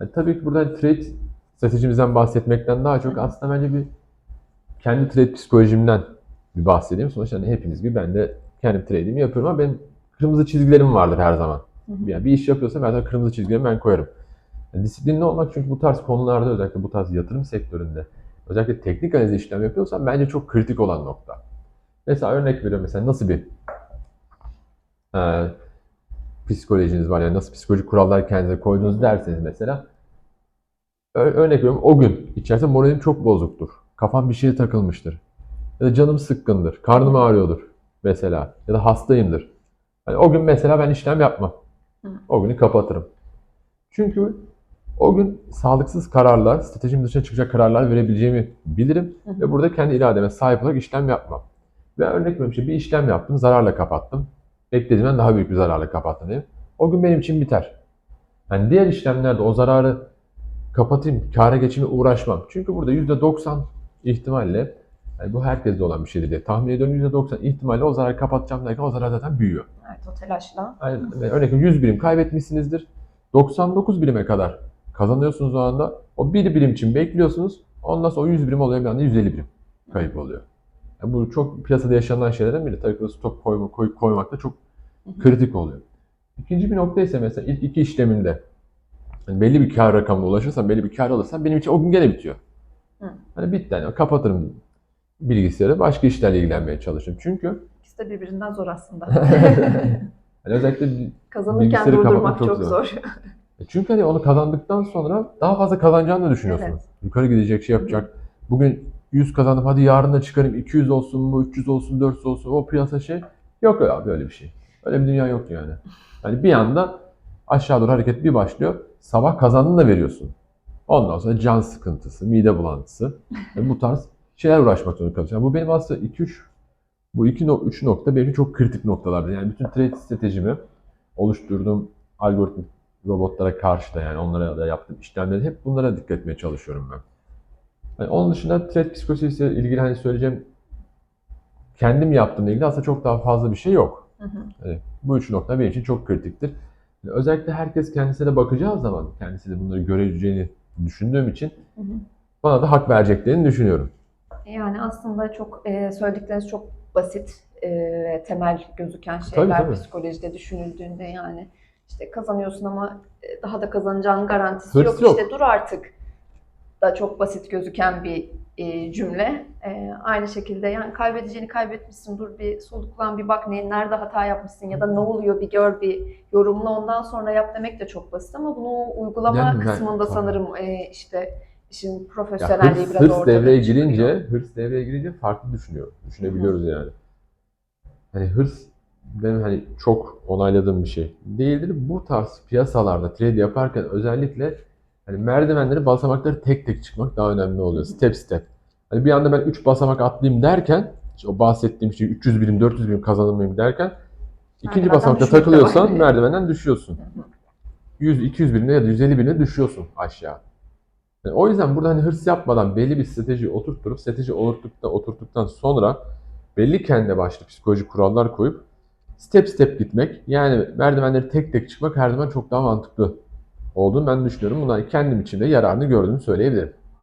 Yani tabii ki burada trade stratejimizden bahsetmekten daha çok aslında bence bir kendi trade psikolojimden bir bahsedeyim. Sonuçta hani hepiniz gibi ben de kendi trade'imi yapıyorum ama benim kırmızı çizgilerim vardır her zaman. Yani bir iş yapıyorsam de kırmızı çizgilerimi ben koyarım. Yani disiplinli olmak çünkü bu tarz konularda özellikle bu tarz yatırım sektöründe özellikle teknik analiz işlem yapıyorsam bence çok kritik olan nokta. Mesela örnek veriyorum mesela nasıl bir e, psikolojiniz var yani nasıl psikolojik kurallar kendinize koydunuz derseniz mesela örnek veriyorum o gün içerisinde moralim çok bozuktur. Kafam bir şeye takılmıştır. Ya da canım sıkkındır. Karnım ağrıyordur mesela. Ya da hastayımdır. Yani o gün mesela ben işlem yapmam. O günü kapatırım. Çünkü o gün sağlıksız kararlar, stratejim dışına çıkacak kararlar verebileceğimi bilirim. Hı hı. Ve burada kendi irademe sahip olarak işlem yapmam. Ve örnek veriyorum işte bir işlem yaptım, zararla kapattım. Beklediğimden daha büyük bir zararla kapattım diyelim. O gün benim için biter. Yani diğer işlemlerde o zararı kapatayım, kâra geçime uğraşmam. Çünkü burada %90 ihtimalle, yani bu herkeste olan bir şeydir diye tahmin ediyorum. %90 ihtimalle o zararı kapatacağım derken o zarar zaten büyüyor. Evet o telaşla. Yani veriyorum 100 birim kaybetmişsinizdir. 99 birime kadar kazanıyorsunuz o anda. O 1 birim için bekliyorsunuz. Ondan sonra o 100 birim oluyor bir anda 150 birim kayıp oluyor. Yani bu çok piyasada yaşanan şeylerden biri. Tabii ki stok koyma, koy, koymak da çok kritik oluyor. İkinci bir nokta ise mesela ilk iki işleminde hani belli bir kar rakamına ulaşırsan, belli bir kar alırsan benim için o gün gene bitiyor. Hı. Hani bitti. Yani kapatırım bilgisayarı, başka işlerle ilgilenmeye çalışırım. Çünkü İkisi de birbirinden zor aslında. hani özellikle Kazanırken durdurmak çok çok zor. zor. E Çünkü hani onu kazandıktan sonra daha fazla kazanacağını düşünüyorsunuz. Evet. Yukarı gidecek şey yapacak. Bugün 100 kazandım hadi yarın da çıkarım 200 olsun mu 300 olsun 400 olsun o piyasa şey. Yok ya böyle bir şey. Öyle bir dünya yok yani. Hani bir anda aşağı doğru hareket bir başlıyor. Sabah kazandığını da veriyorsun. Ondan sonra can sıkıntısı, mide bulantısı. ve bu tarz şeyler uğraşmak zorunda kalıyorsun. Yani bu benim aslında 2-3 bu 2 3 nokta benim çok kritik noktalardı. Yani bütün trade stratejimi oluşturduğum algoritmik robotlara karşı da yani onlara da yaptığım işlemleri hep bunlara dikkat etmeye çalışıyorum ben. Yani onun dışında trade psikolojisiyle ilgili hani söyleyeceğim kendim yaptığımla ilgili aslında çok daha fazla bir şey yok. Hı hı. Hani bu üç nokta benim için çok kritiktir. Yani özellikle herkes kendisine de bakacağı zaman kendisi de bunları görebileceğini düşündüğüm için Hı hı. bana da hak vereceklerini düşünüyorum. Yani aslında çok e, söyledikleriniz çok basit e, temel gözüken Tabii, şeyler tabii. psikolojide düşünüldüğünde yani işte kazanıyorsun ama e, daha da kazanacağın garantisi Hırs yok. yok. İşte dur artık da çok basit gözüken bir e, cümle. E, aynı şekilde yani kaybedeceğini kaybetmişsin dur bir soluklan bir bak ne, nerede hata yapmışsın ya da ne oluyor bir gör bir yorumla ondan sonra yap demek de çok basit ama bunu uygulama Yani kısmında Tabii. sanırım e, işte işin profesyonelliği hırs, biraz hırs ortaya devreye çıkıyor. girince, hırs devreye girince farklı düşünüyor. Düşünebiliyoruz yani. Hani hırs benim hani çok onayladığım bir şey değildir. Bu tarz piyasalarda trade yaparken özellikle hani merdivenleri, basamakları tek tek çıkmak daha önemli oluyor. Step step. Hani bir anda ben 3 basamak atlayayım derken, işte o bahsettiğim şey 300 birim, 400 birim kazanmayayım derken ikinci basamakta takılıyorsan merdivenden düşüyorsun. Hı hı. 100 200 birimde ya da 150 birimde düşüyorsun aşağı. Yani o yüzden burada hani hırs yapmadan belli bir strateji oturtturup strateji oturttuktan, oturttuktan sonra belli kendine başlı psikolojik kurallar koyup step step gitmek yani merdivenleri tek tek çıkmak her zaman çok daha mantıklı olduğunu ben düşünüyorum. Bundan kendim için de yararını gördüğümü söyleyebilirim.